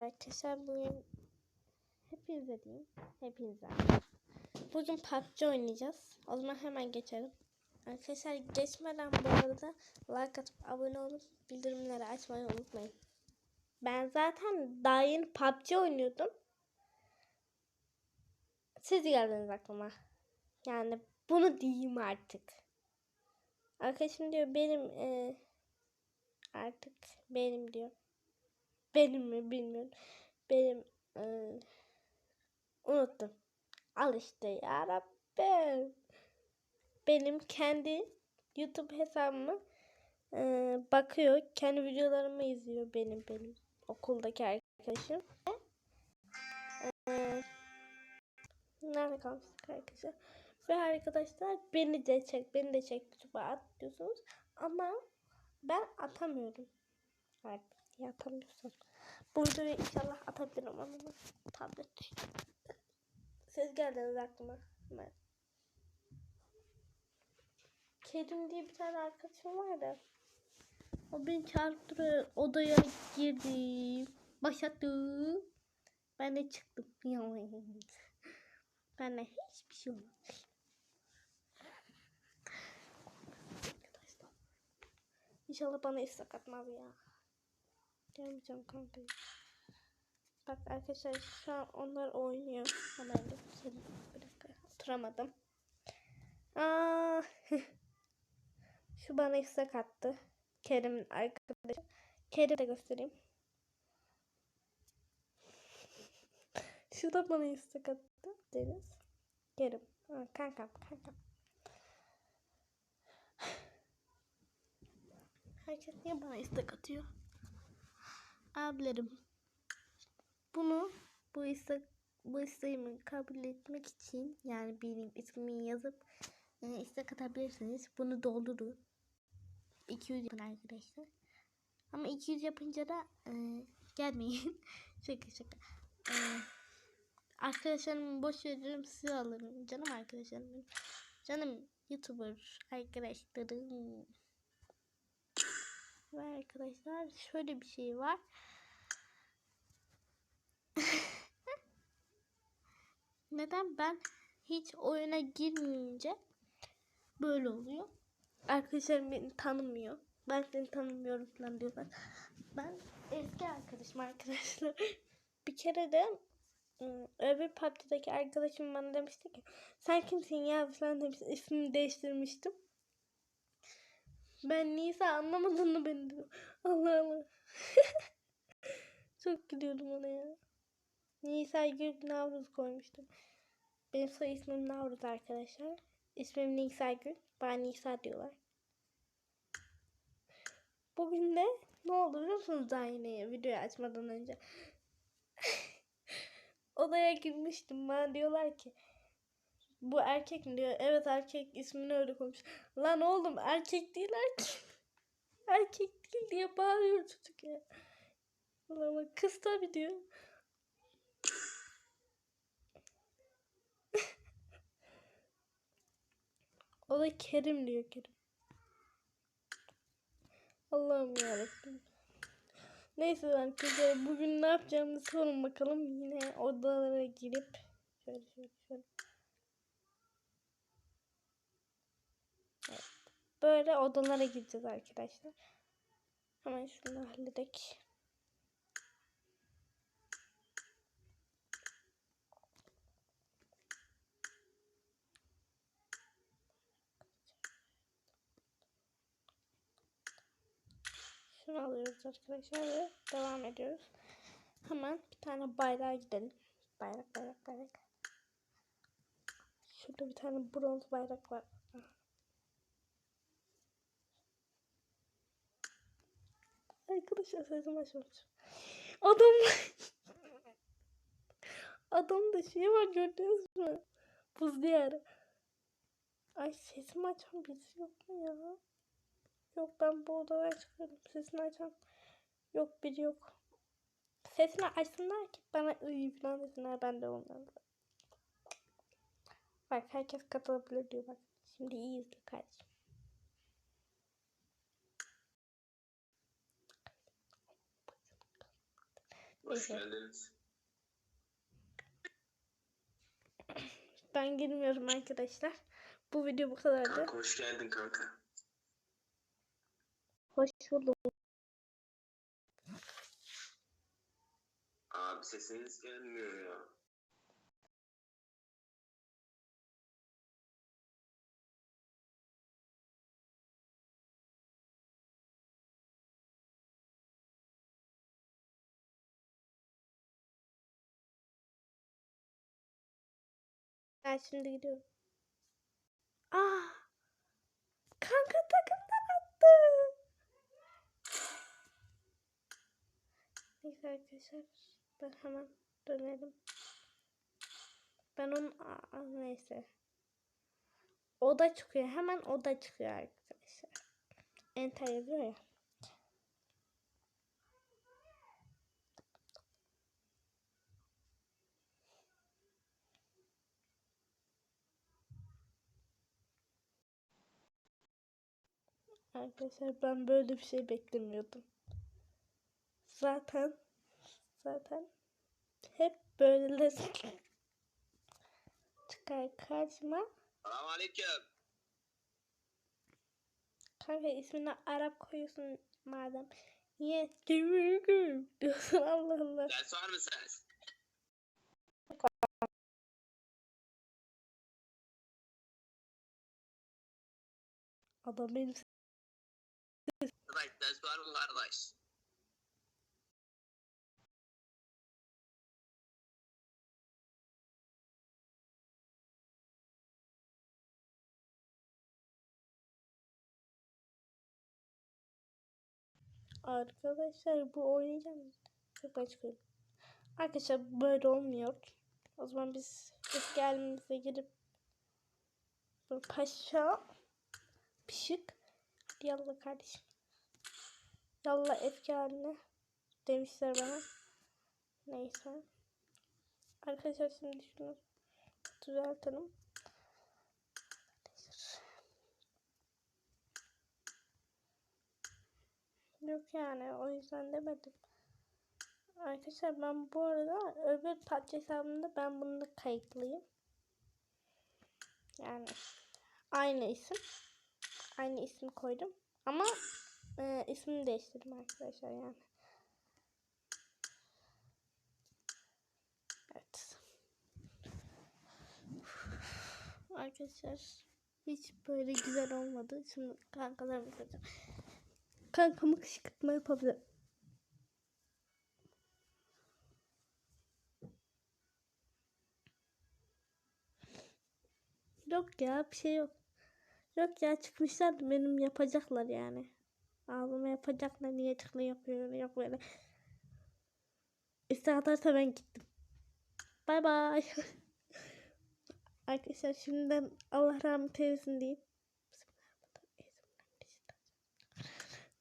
Arkadaşlar bugün hepinize diyeyim. Hepinize. Bugün PUBG oynayacağız. O zaman hemen geçelim. Arkadaşlar geçmeden bu arada like atıp abone olup bildirimleri açmayı unutmayın. Ben zaten daha yeni PUBG oynuyordum. Siz geldiniz aklıma. Yani bunu diyeyim artık. Arkadaşım diyor benim e, artık benim diyor. Benim mi bilmiyorum. Benim e, unuttum. Al işte ya Rabbim. Benim kendi YouTube hesabıma e, bakıyor. Kendi videolarımı izliyor benim benim okuldaki arkadaşım. E, nerede kalmıştık arkadaşlar? Ve arkadaşlar beni de çek, beni de çek YouTube'a at diyorsunuz. Ama ben atamıyorum. Artık ya atamıyorsam. Bu videoyu inşallah atabilirim ama tablet. Siz geldiniz aklıma. Hemen. Kedim diye bir tane arkadaşım var da. O beni duruyor. Odaya girdim. Başlattım. Ben de çıktım. Ben de hiçbir şey olmadı. İnşallah bana istek atmaz ya. Gelmeyeceğim kanka. Bak arkadaşlar şu an onlar oynuyor. Hemen göstereyim. Bir dakika. Oturamadım. Aa, şu bana istek attı. Kerim'in arkadaşı. Kerim de göstereyim. Şu da bana istek attı. Deniz. Kerim. Ha, kankam kankam. Herkes niye bana istek atıyor? Abilerim. Bunu bu istek bu isteğimi kabul etmek için yani benim ismimi yazıp e, istek atabilirsiniz. Bunu doldurun. 200 yapın arkadaşlar. Ama 200 yapınca da e, gelmeyin. şaka şaka. E, arkadaşlarımı boş veririm sizi alırım. Canım arkadaşlarım. Canım YouTuber arkadaşlarım. Ve arkadaşlar şöyle bir şey var. Neden ben hiç oyuna girmeyince böyle oluyor. Arkadaşlarım beni tanımıyor. Ben seni tanımıyorum falan diyorlar. Ben eski arkadaşım arkadaşlar. bir kere de ıı, öbür PUBG'deki arkadaşım bana demişti ki sen kimsin ya falan demiş. İsmini değiştirmiştim. Ben Nisa anlamadın mı beni dedim. Allah Allah. Çok gülüyordum ona ya. Nisa Gül Navruz koymuştum. Benim soy ismim Navruz arkadaşlar. İsmim Nisa Gül. Bana Nisa diyorlar. Bugün de ne oldu biliyor musunuz daha yine videoyu açmadan önce? Odaya girmiştim. Bana diyorlar ki bu erkek mi diyor. Evet erkek ismini öyle koymuş. Lan oğlum erkek değil erkek. erkek değil diye bağırıyor çocuk ya. Ulan kız tabi diyor. o da Kerim diyor Kerim. Allah'ım yarabbim. Neyse size bugün ne yapacağımızı sorun bakalım. Yine odalara girip şöyle şöyle şöyle. Evet. Böyle odalara gideceğiz arkadaşlar. Hemen şunu halledek. Şunu alıyoruz arkadaşlar ve devam ediyoruz. Hemen bir tane bayrağa gidelim. Bayrak bayrak bayrak. Şurada bir tane bronz bayrak var. Arkadaşlar sesim açmamış. Adam Adamda şey var gördünüz mü? Buz diyarı. Ay sesimi açan birisi yok mu ya? Yok ben bu odadan çıkıyorum. Sesini açan yok biri yok. Sesini açsınlar ki bana iyi falan desinler ben de onlarla. Bak herkes katılabilir diyor bak. Şimdi iyi kardeşim. Hoş Evet. geldiniz. Ben girmiyorum arkadaşlar. Bu video bu kadardı. Kanka hoş geldin kanka. Hoş bulduk. Abi sesiniz gelmiyor ya. Ben şimdi gidiyorum. Aa! Kanka takımdan attı. Neyse arkadaşlar. Ben hemen dönelim. Ben onun Aa, neyse. Oda çıkıyor. Hemen oda çıkıyor arkadaşlar. Enter yazıyor ya. Arkadaşlar ben böyle bir şey beklemiyordum. Zaten zaten hep böyle çıkar karşıma. Selam aleyküm. Kanka ismini Arap koyuyorsun madem. Niye? Diyorsun Allah Allah. Ders var mı ses? Adam benim Kardeş ders var mı kardeş? Arkadaşlar bu oynayacağım. Çok açık Arkadaşlar böyle olmuyor. O zaman biz eski halimize girip paşa pişik yallah kardeşim. Yallah eski haline demişler bana. Neyse. Arkadaşlar şimdi şunu düzeltelim. Yok yani o yüzden demedim. Arkadaşlar ben bu arada öbür PUBG hesabımda ben bunu da kayıtlıyım. Yani aynı isim. Aynı isim koydum. Ama e, ismini değiştirdim arkadaşlar yani. Evet. Arkadaşlar hiç böyle güzel olmadı. Şimdi kankalarımı kıracağım. Kankamı kışkırtma yapabilirim. Yok ya bir şey yok. Yok ya çıkmışlar benim yapacaklar yani. Ağzıma yapacaklar niye çıkma yapıyor yok böyle. İşte atarsa ben gittim. Bay bay. Arkadaşlar şimdiden Allah rahmet eylesin diyeyim.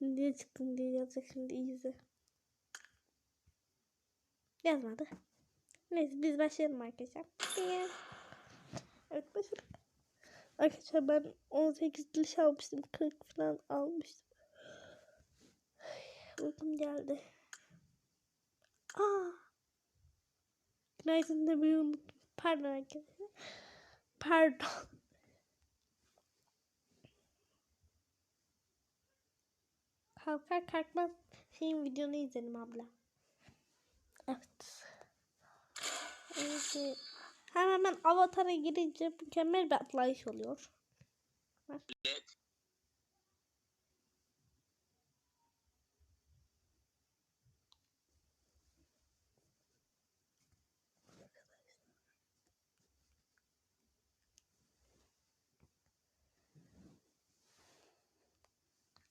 Niye çıktın diye yazacak şimdi iyi izle. Yazmadı. Neyse biz başlayalım arkadaşlar. Evet başladık. Arkadaşlar ben 18 diş almıştım. 40 falan almıştım. Uykum geldi. Aa. Günaydın demeyi unuttum. Pardon arkadaşlar. Pardon. Kalkar kalkmaz şeyin videonu izledim abla. Evet. Evet. Hemen ben avatara girince mükemmel bir atlayış oluyor. Bak. Evet.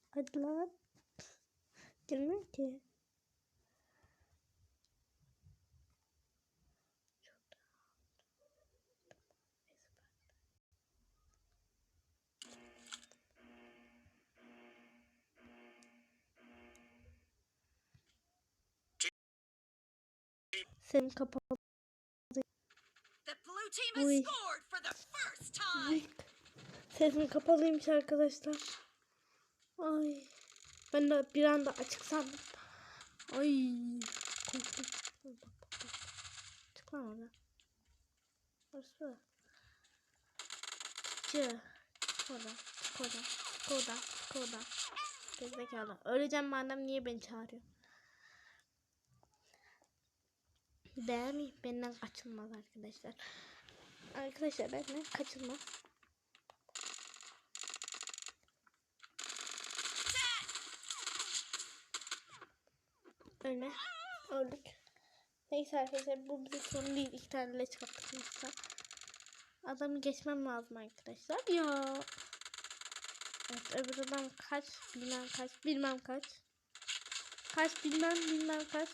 Hadi ki. Seni kapattı. Uy. Sesim kapalıymış arkadaşlar. Ay. Ben de bir anda açık sandım. Ay. Korktum. Çık lan orada. Orası. Çık. Orada. Çık orada. Çık orada. Çık orada. Gerizekalı. Öleceğim madem niye beni çağırıyor? Mi? Benden kaçılmaz arkadaşlar. Arkadaşlar benden kaçılmaz. Öyle. Öldük. Neyse arkadaşlar bu bize sorun değil. İki tane leç kaptık. Adamı geçmem lazım arkadaşlar. Ya. Evet öbür adam kaç bilmem kaç bilmem kaç. Kaç bilmem bilmem kaç.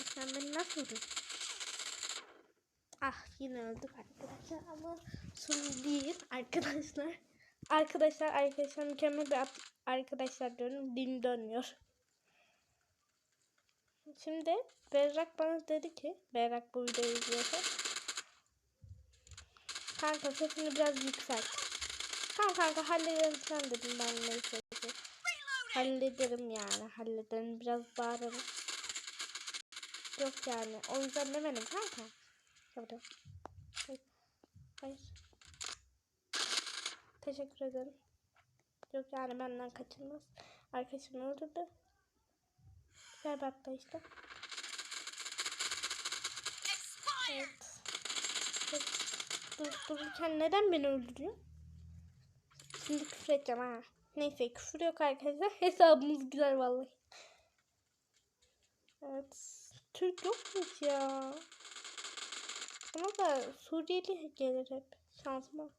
Ya sen beni nasıl vurdun? Ah yine öldük arkadaşlar ama sorun değil arkadaşlar. Arkadaşlar arkadaşlar mükemmel bir arkadaşlar diyorum dilim dönmüyor. Şimdi Berrak bana dedi ki Berrak bu videoyu izliyorsa Kanka sesini biraz yükselt. Tamam kanka hallederim sen dedim ben neyse. Hallederim yani hallederim biraz bağırırım. Yok yani o yüzden demedim kanka. Yapacağım. Hayır. Hayır. Teşekkür ederim. Yok yani benden kaçılmaz. Arkadaşım öldürdü. Berbatta işte. Expired. Evet. Dur, dururken neden beni öldürüyor? Şimdi küfür edeceğim ha. Neyse küfür yok arkadaşlar. Hesabımız güzel vallahi. Evet. Türk yok hiç ya. Ama da Suriyeli gelir hep. Şansıma.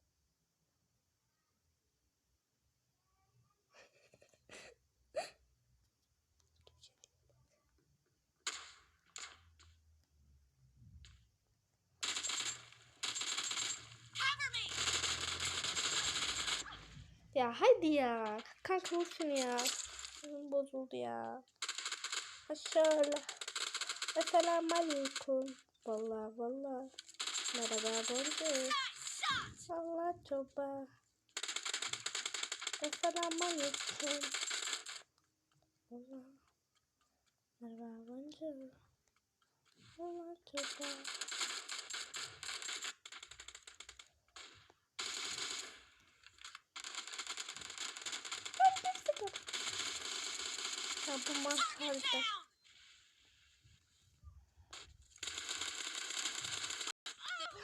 Ya hadi ya. Kanka vur ya. Bozuldu ya. Şöyle. Esselamu aleyküm. Valla valla. Merhaba boncu. Allah çoba. Esselamu aleyküm. Valla. Merhaba boncu. Allah çoba. Ya bu maç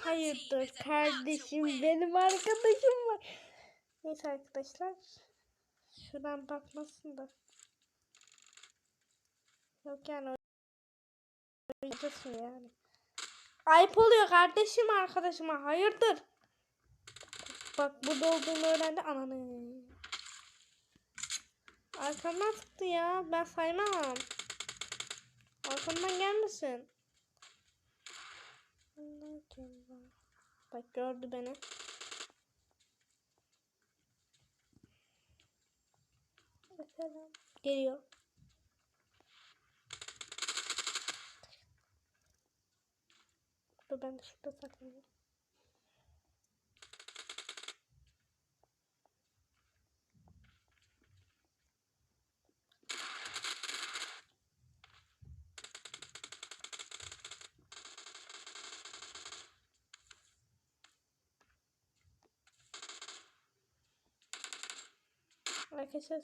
Hayırdır kardeşim benim arkadaşım var. Neyse arkadaşlar. Şuradan bakmasın da. Yok yani oynayacağız yani. Ayıp oluyor kardeşim arkadaşıma hayırdır. Bak burada olduğunu öğrendi ananı. Arkamdan sıktı ya ben saymam. Arkamdan gelmesin. Allah. Bak gördü beni. Bakalım. Geliyor. Dur ben de şurada saklanayım. Arkadaşlar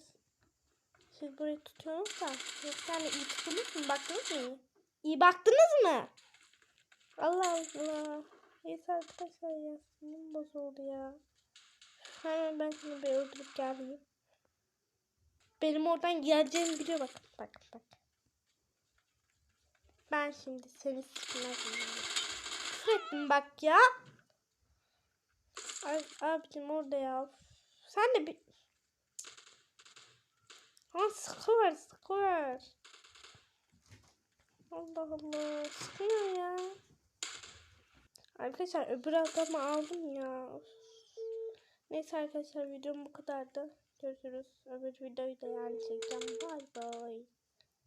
siz burayı tutuyorsunuz da yok yani iyi tuttunuz mu? Baktınız mı? iyi? Baktınız mı? Allah Allah. Neyse arkadaşlar ya sinirim bozuldu ya. Hemen ben şunu bir öldürüp geleyim. Benim oradan geleceğimi biliyor bak. Bak bak. Ben şimdi seni Küfür ettim bak ya. Ay, abicim orada ya. Sen de bir... Ha sıkıyor sıkıyor. Allah Allah sıkıyor ya. Arkadaşlar öbür adamı aldım ya. Neyse arkadaşlar videom bu kadardı. Görüşürüz. Öbür videoyu da yani çekeceğim. Bay bay.